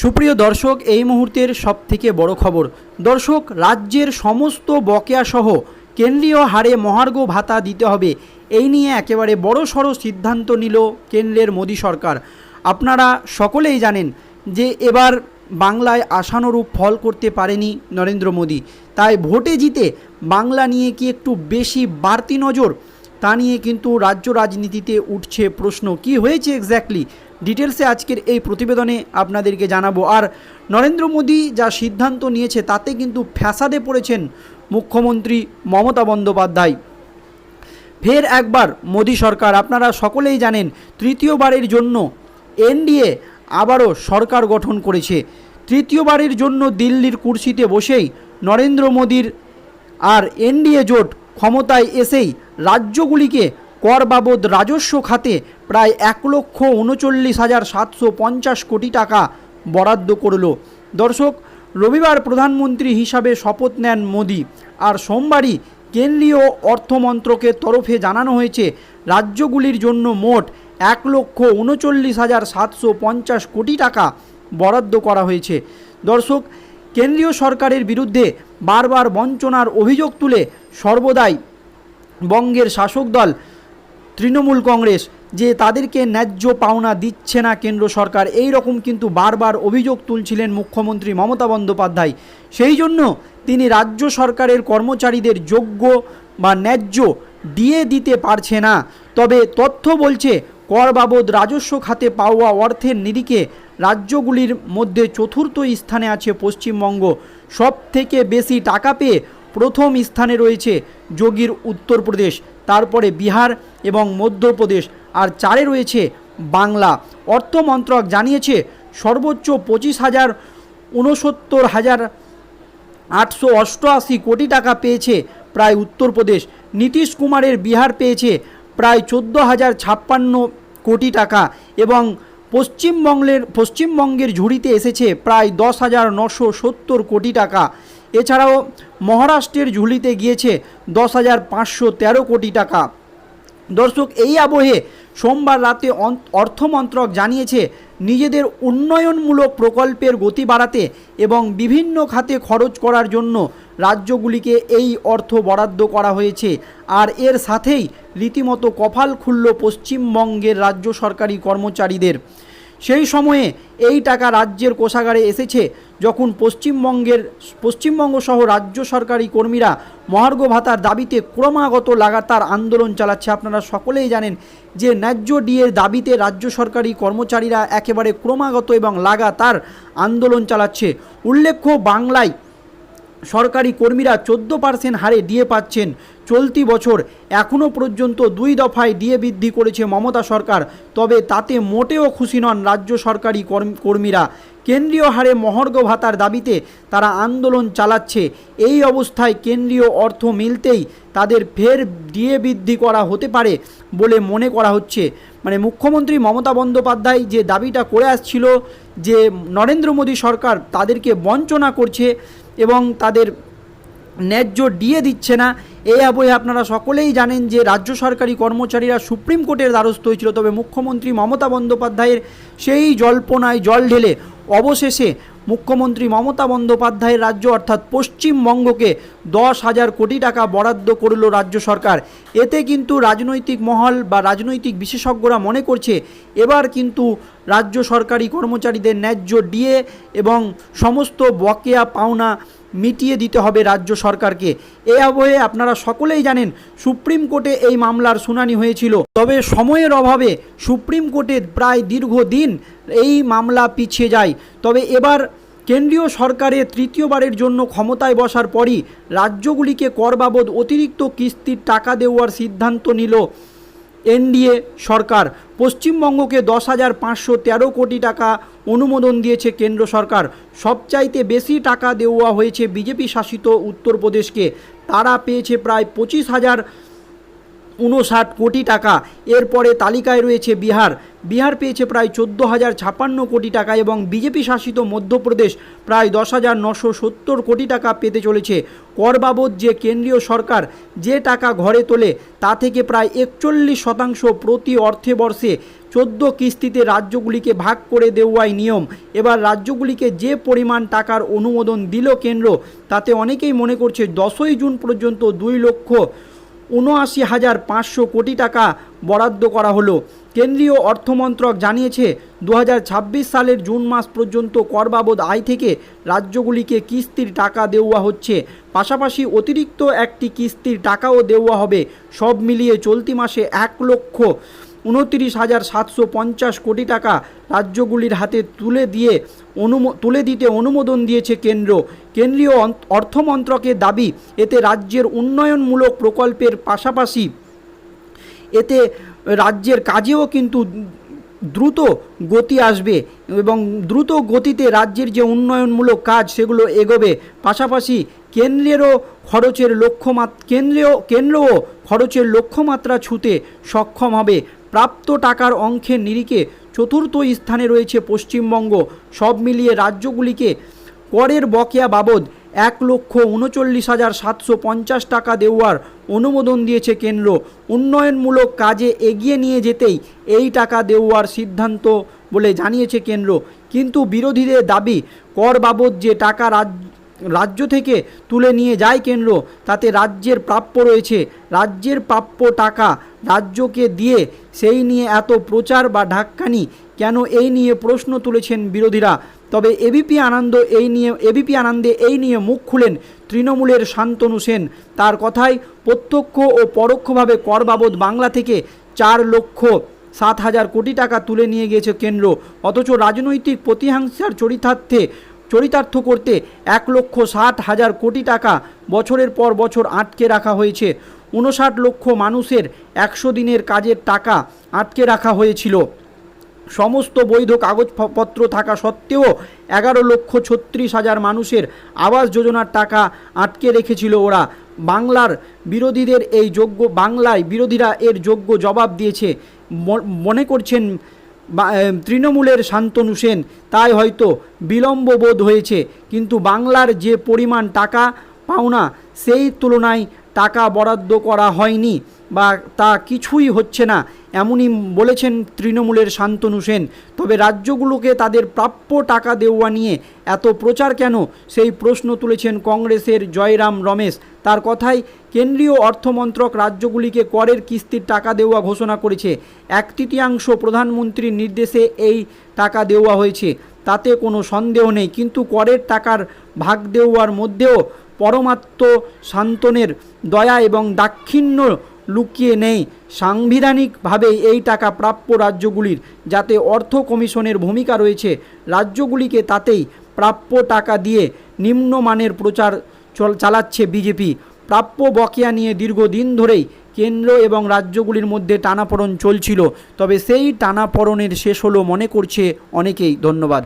সুপ্রিয় দর্শক, এই মুহূর্তের সবথেকে বড় খবর। দর্শক, রাজ্যের সমস্ত বকেয়া সহ কেন্দ্রীয় হারে মহার্ঘ ভাতা দিতে হবে। এই নিয়ে একেবারে বড় সড়ো সিদ্ধান্ত নিল কেন্দ্রের মোদী সরকার। আপনারা সকলেই জানেন যে এবার বাংলায় আশানুরূপ ফল করতে পারেনি নরেন্দ্র মোদী। তাই ভোটে জিতে বাংলা নিয়ে কি একটু বেশি বাড়তি নজর? তা নিয়ে কিন্তু রাজ্য রাজনীতিতে উঠছে প্রশ্ন, কি হয়েছে এক্স্যাক্টলি ডিটেলসে আজকের এই প্রতিবেদনে আপনাদেরকে জানাব। আর নরেন্দ্র মোদী যা সিদ্ধান্ত নিয়েছে, তাতে কিন্তু ফ্যাসাদে পড়েছেন মুখ্যমন্ত্রী মমতা বন্দ্যোপাধ্যায়। ফের একবার মোদী সরকার, আপনারা সকলেই জানেন, তৃতীয়বারের জন্য এনডিএ আবারও সরকার গঠন করেছে। তৃতীয়বারের জন্য দিল্লির কুর্সিতে বসেই নরেন্দ্র মোদীর আর এনডিএ জোট ক্ষমতায় এসেই রাজ্যগুলিকে কর বাবদ রাজস্ব খাতে প্রায় এক লক্ষ উনচল্লিশ হাজার সাতশো পঞ্চাশ কোটি টাকা বরাদ্দ করল। দর্শক, রবিবার প্রধানমন্ত্রী হিসাবে শপথ নেন মোদী। আর সোমবারই কেন্দ্রীয় অর্থমন্ত্রকের তরফে জানানো হয়েছে, রাজ্যগুলির জন্য মোট এক লক্ষ উনচল্লিশ হাজার সাতশো পঞ্চাশ কোটি টাকা বরাদ্দ করা হয়েছে। দর্শক, কেন্দ্রীয় সরকারের বিরুদ্ধে বারবার বঞ্চনার অভিযোগ তুলে সর্বদাই বঙ্গের শাসক দল, তৃণমূল কংগ্রেস যে তাদেরকে ন্যায্য পাওনা দিচ্ছে না কেন্দ্র সরকার, এই রকম কিন্তু বারবার অভিযোগ তুলছিলেন মুখ্যমন্ত্রী মমতা বন্দ্যোপাধ্যায়। সেই জন্য তিনি রাজ্য সরকারের কর্মচারীদের যোগ্য বা ন্যায্য দিয়ে দিতে পারছে না। তবে তথ্য বলছে, কর বাবদ রাজস্ব খাতে পাওয়া অর্থের নিরিখে রাজ্যগুলির মধ্যে চতুর্থ স্থানে আছে পশ্চিমবঙ্গ। সব থেকে বেশি টাকা পেয়ে প্রথম স্থানে রয়েছে যোগীর উত্তরপ্রদেশ, তারপরে বিহার এবং মধ্যপ্রদেশ। আর চারে রয়েছে বাংলা। অর্থ মন্ত্রক জানিয়েছে, সর্বোচ্চ পঁচিশ হাজার উনসত্তর হাজার আটশো অষ্টআশি কোটি টাকা পেয়েছে প্রায় উত্তরপ্রদেশ। নীতিশ কুমারের বিহার পেয়েছে প্রায় চোদ্দ হাজার ছাপ্পান্ন কোটি টাকা এবং পশ্চিমবঙ্গের পশ্চিমবঙ্গের ঝুড়িতে এসেছে প্রায় দশ হাজার নশো সত্তর কোটি টাকা। এছাড়াও মহারাষ্ট্রের ঝুলিতে গিয়েছে দশ হাজার পাঁচশো তেরো কোটি টাকা। দর্শক, এই আবহে সোমবার রাতে অর্থমন্ত্রক জানিয়েছে, নিজেদের উন্নয়নমূলক প্রকল্পের গতি বাড়াতে এবং বিভিন্ন খাতে খরচ করার জন্য রাজ্যগুলিকে এই অর্থ বরাদ্দ করা হয়েছে। আর এর সাথেই রীতিমতো কপাল খুলল পশ্চিমবঙ্গের রাজ্য সরকারি কর্মচারীদের। সেই সময়ে এই টাকা রাজ্যের কোষাগারে এসেছে যখন পশ্চিমবঙ্গের, পশ্চিমবঙ্গ সহ রাজ্য সরকারি কর্মীরা মহার্ঘ ভাতার দাবিতে ক্রমাগত লাগাতার আন্দোলন চালাচ্ছে। আপনারা সকলেই জানেন যে ন্যায্য ডিএর দাবিতে রাজ্য সরকারি কর্মচারীরা একেবারে ক্রমাগত এবং লাগাতার আন্দোলন চালাচ্ছে। উল্লেখ্য, বাংলায় সরকারি কর্মীরা চোদ্দ পার্সেন্ট হারে ডিএ পাচ্ছেন। চলতি বছর এখনও পর্যন্ত দুই দফায় ডিএ বৃদ্ধি করেছে মমতা সরকার, তবে তাতে মোটেও খুশি নন রাজ্য সরকারি কর্ম- কর্মীরা। কেন্দ্রীয় হারে মহর্ঘ ভাতার দাবিতে তারা আন্দোলন চালাচ্ছে। এই অবস্থায় কেন্দ্রীয় অর্থ মিলতেই তাদের ফের ডিএ বৃদ্ধি করা হতে পারে বলে মনে করা হচ্ছে। মানে মুখ্যমন্ত্রী মমতা বন্দ্যোপাধ্যায় যে দাবিটা করে আসছিল যে নরেন্দ্র মোদী সরকার তাদেরকে বঞ্চনা করছে এবং তাদের ন্যায্য ডিএ দিচ্ছে না এই আবহে আপনারা সকলেই জানেন যে রাজ্য সরকারি কর্মচারীরা সুপ্রিম কোর্টের দ্বারস্থ হয়েছিল, তবে মুখ্যমন্ত্রী মমতা বন্দ্যোপাধ্যায়ের সেই জল্পনায় জল ঢেলে অবশেষে মুখ্যমন্ত্রী মমতা বন্দ্যোপাধ্যায়ের রাজ্য অর্থাৎ পশ্চিমবঙ্গকে দশ হাজার কোটি টাকা বরাদ্দ করল রাজ্য সরকার। এতে কিন্তু রাজনৈতিক মহল বা রাজনৈতিক বিশেষজ্ঞরা মনে করছে, এবার কিন্তু রাজ্য সরকারি কর্মচারীদের ন্যায্য ডিএ এবং সমস্ত বকেয়া পাওনা মিটিয়ে দিতে হবে রাজ্য সরকারকে। এ আবহে আপনারা সকলেই জানেন, সুপ্রিম কোর্টে এই মামলার শুনানি হয়েছিল। তবে সময়ের অভাবে সুপ্রিম কোর্টে প্রায় দীর্ঘদিন এই মামলা পিছিয়ে যায়। তবে এবার কেন্দ্রীয় সরকারের তৃতীয়বারের জন্য ক্ষমতায় বসার পরই রাজ্যগুলিকে কর বাবদ অতিরিক্ত কিস্তির টাকা দেওয়ার সিদ্ধান্ত নিল এনডিএ সরকার। পশ্চিমবঙ্গকে দশ হাজার পাঁচশো তেরো কোটি টাকা অনুমোদন দিয়েছে কেন্দ্র সরকার। সবচাইতে বেশি টাকা দেওয়া হয়েছে বিজেপি শাসিত উত্তরপ্রদেশকে। তারা পেয়েছে প্রায় পঁচিশ হাজার উনষাট কোটি টাকা। এরপরে তালিকায় রয়েছে বিহার। বিহার পেয়েছে প্রায় চোদ্দ হাজার ছাপ্পান্ন কোটি টাকা এবং বিজেপি শাসিত মধ্যপ্রদেশ প্রায় দশ হাজার নশো সত্তর কোটি টাকা পেতে চলেছে। কর বাবদ যে কেন্দ্রীয় সরকার যে টাকা ঘরে তোলে, তা থেকে প্রায় একচল্লিশ শতাংশ প্রতি অর্থে বর্ষে চোদ্দ কিস্তিতে রাজ্যগুলিকে ভাগ করে দেওয়াই নিয়ম। এবার রাজ্যগুলিকে যে পরিমাণ টাকার অনুমোদন দিল কেন্দ্র, তাতে অনেকেই মনে করছে দশই জুন পর্যন্ত দুই লক্ষ উনআশি হাজার পাঁচশো কোটি টাকা বরাদ্দ করা হলো। কেন্দ্রীয় অর্থমন্ত্রক জানিয়েছে, দু হাজার ছাব্বিশ সালের জুন মাস পর্যন্ত কর বাবদ আয় থেকে রাজ্যগুলিকে কিস্তির টাকা দেওয়া হচ্ছে। পাশাপাশি অতিরিক্ত একটি কিস্তির টাকাও দেওয়া হবে। সব মিলিয়ে চলতি মাসে এক লক্ষ উনত্রিশ হাজার সাতশো পঞ্চাশ কোটি টাকা রাজ্যগুলির হাতে তুলে দিয়ে অনুমো, তুলে দিতে অনুমোদন দিয়েছে কেন্দ্র। কেন্দ্রীয় অর্থমন্ত্রকের দাবি, এতে রাজ্যের উন্নয়নমূলক প্রকল্পের পাশাপাশি এতে রাজ্যের কাজেও কিন্তু দ্রুত গতি আসবে এবং দ্রুত গতিতে রাজ্যের যে উন্নয়নমূলক কাজ, সেগুলো এগোবে। পাশাপাশি কেন্দ্রেরও খরচের লক্ষ্যমাত্রা কেন্দ্রীয় কেন্দ্রও খরচের লক্ষ্যমাত্রা ছুতে সক্ষম হবে। প্রাপ্ত টাকার অঙ্কের নিরিখে চতুর্থ স্থানে রয়েছে পশ্চিমবঙ্গ। সব মিলিয়ে রাজ্যগুলিকে করের বকেয়া বাবদ এক লক্ষ উনচল্লিশ হাজার সাতশো পঞ্চাশ টাকা দেওয়ার অনুমোদন দিয়েছে কেন্দ্র। উন্নয়নমূলক কাজে এগিয়ে নিয়ে যেতেই এই টাকা দেওয়ার সিদ্ধান্ত বলে জানিয়েছে কেন্দ্র। কিন্তু বিরোধীদের দাবি, কর বাবদ যে টাকা রাজ্য রাজ্য থেকে তুলে নিয়ে যায় কেন্দ্র। তাতে রাজ্যের প্রাপ্য রয়েছে। রাজ্যের প্রাপ্য টাকা রাজ্যকে দিয়ে সেই নিয়ে এত প্রচার বা ঢাক্কানি কেন এই নিয়ে প্রশ্ন তুলেছেন বিরোধীরা? তবে এবিপি আনন্দ এই নিয়ে এবিপি আনন্দে এই নিয়ে মুখ খুলেন তৃণমূলের শান্তনু সেন। তার কথায় প্রত্যক্ষ ও পরোক্ষভাবে কর বাবদ বাংলা থেকে চার লক্ষ সাত হাজার কোটি টাকা তুলে নিয়ে গিয়েছে কেন্দ্র। অথচ রাজনৈতিক প্রতিহাংসার চরিতার্থে চরিতার্থ করতে এক লক্ষ ষাট হাজার কোটি টাকা বছরের পর বছর আটকে রাখা হয়েছে। উনষাট লক্ষ মানুষের একশো দিনের কাজের টাকা আটকে রাখা হয়েছিল। সমস্ত বৈধ কাগজপত্র থাকা সত্ত্বেও এগারো লক্ষ ছত্রিশ হাজার মানুষের আবাস যোজনার টাকা আটকে রেখেছিল ওরা। বাংলার বিরোধীদের এই যোগ্য বাংলায় বিরোধীরা এর যোগ্য জবাব দিয়েছে। মনে করছেন তৃণমূলের শান্তনু সেন, তাই হয়তো বিলম্ব বোধ হয়েছে। কিন্তু বাংলার যে পরিমাণ টাকা পাওনা, সেই তুলনায় টাকা বরাদ্দ করা হয়নি বা তা কিছুই হচ্ছে না, এমনই বলেছেন তৃণমূলের শান্তনু সেন। তবে রাজ্যগুলোকে তাদের প্রাপ্য টাকা দেওয়া নিয়ে এত প্রচার কেন? সেই প্রশ্ন তুলেছেন কংগ্রেসের জয়রাম রমেশ। তার কথায় কেন্দ্রীয় অর্থমন্ত্রক রাজ্যগুলিকে করের কিস্তির টাকা দেওয়া ঘোষণা করেছে। এক তৃতীয়াংশ প্রধানমন্ত্রীর নির্দেশে এই টাকা দেওয়া হয়েছে। তাতে কোনো সন্দেহ নেই, কিন্তু করের টাকার ভাগ দেওয়ার মধ্যেও পরমাত্ম শান্তনের দয়া এবং দাক্ষিণ্য লুকিয়ে নেই। সাংবিধানিকভাবে এই টাকা প্রাপ্য রাজ্যগুলির, যাতে অর্থ কমিশনের ভূমিকা রয়েছে, রাজ্যগুলিকে তাতেই প্রাপ্য টাকা দিয়ে নিম্নমানের প্রচার চল, চালাচ্ছে বিজেপি। প্রাপ্য বকেয়া নিয়ে দীর্ঘদিন ধরেই কেন্দ্র এবং রাজ্যগুলির মধ্যে টানাপড়ন চলছিল। তবে সেই টানাপড়নের শেষ হলো মনে করছে অনেকেই। ধন্যবাদ।